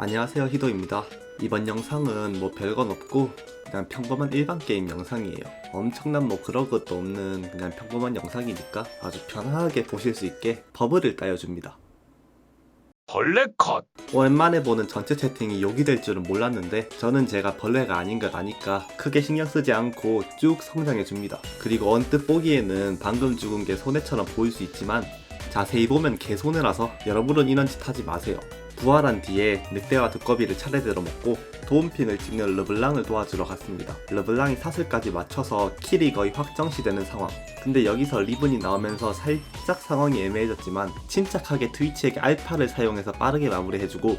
안녕하세요 히도입니다 이번 영상은 뭐 별건 없고 그냥 평범한 일반 게임 영상이에요 엄청난 뭐 그런 것도 없는 그냥 평범한 영상이니까 아주 편안하게 보실 수 있게 버블을 따여줍니다 벌레 컷. 오랜만에 보는 전체 채팅이 욕이 될 줄은 몰랐는데 저는 제가 벌레가 아닌 걸 아니까 크게 신경 쓰지 않고 쭉 성장해 줍니다. 그리고 언뜻 보기에는 방금 죽은 게 손해처럼 보일 수 있지만 자세히 보면 개손해라서 여러분은 이런 짓 하지 마세요. 부활한 뒤에 늑대와 두꺼비를 차례대로 먹고 도움핑을 찍는 르블랑을 도와주러 갔습니다. 르블랑이 사슬까지 맞춰서 킬이 거의 확정시되는 상황. 근데 여기서 리븐이 나오면서 살짝 상황이 애매해졌지만 침착하게 트위치에게 알파를 사용해서 빠르게 마무리해주고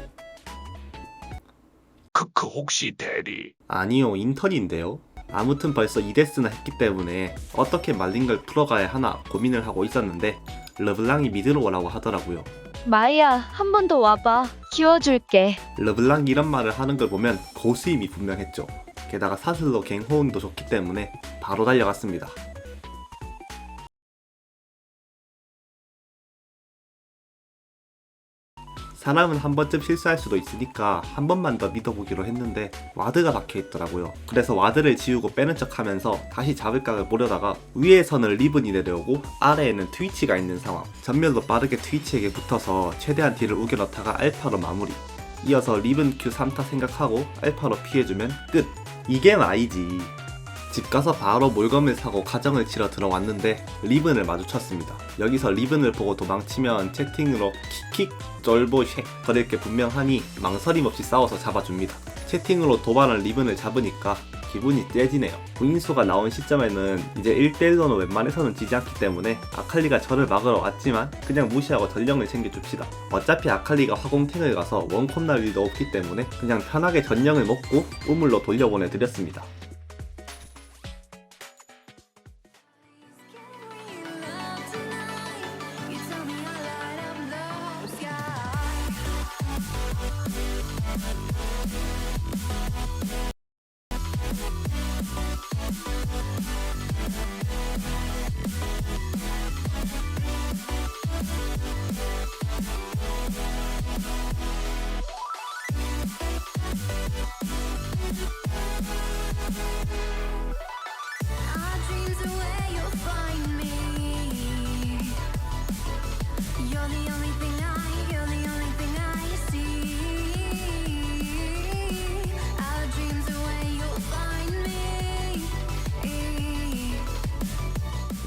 크크 혹시 대리. 아니요 인턴인데요. 아무튼 벌써 2데스나 했기 때문에 어떻게 말린 걸 풀어가야 하나 고민을 하고 있었는데 르블랑이 미드로 오라고 하더라고요. 마이야, 한 번 더 와봐. 키워줄게. 르블랑이 이런 말을 하는 걸 보면 고수임이 분명했죠. 게다가 사슬로 갱 호응도 좋기 때문에 바로 달려갔습니다. 사람은 한 번쯤 실수할 수도 있으니까 한 번만 더 믿어보기로 했는데 와드가 박혀 있더라고요. 그래서 와드를 지우고 빼는 척 하면서 다시 잡을 각을 보려다가 위에서는 리븐이 내려오고 아래에는 트위치가 있는 상황. 전면도 빠르게 트위치에게 붙어서 최대한 딜을 우겨 넣다가 알파로 마무리. 이어서 리븐 Q 3타 생각하고 알파로 피해주면 끝. 이게 아이지. 집 가서 바로 물건을 사고 가정을 치러 들어왔는데 리븐을 마주쳤습니다. 여기서 리븐을 보고 도망치면 채팅으로 킥킥 쫄보 쉐 거릴 게 분명하니 망설임 없이 싸워서 잡아줍니다. 채팅으로 도발한 리븐을 잡으니까 기분이 째지네요. 부인수가 나온 시점에는 이제 1대1로는 웬만해서는 지지 않기 때문에 아칼리가 저를 막으러 왔지만 그냥 무시하고 전령을 챙겨줍시다. 어차피 아칼리가 화공탱을 가서 원콤 날 일도 없기 때문에 그냥 편하게 전령을 먹고 우물로 돌려보내드렸습니다.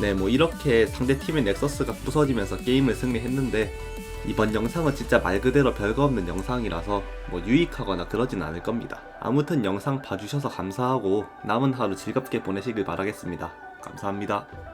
네, 뭐 이렇게 상대 팀의 넥서스가 부서지면서 게임을 승리했는데 이번 영상은 진짜 말 그대로 별거 없는 영상이라서 뭐 유익하거나 그러진 않을 겁니다. 아무튼 영상 봐주셔서 감사하고 남은 하루 즐겁게 보내시길 바라겠습니다. 감사합니다.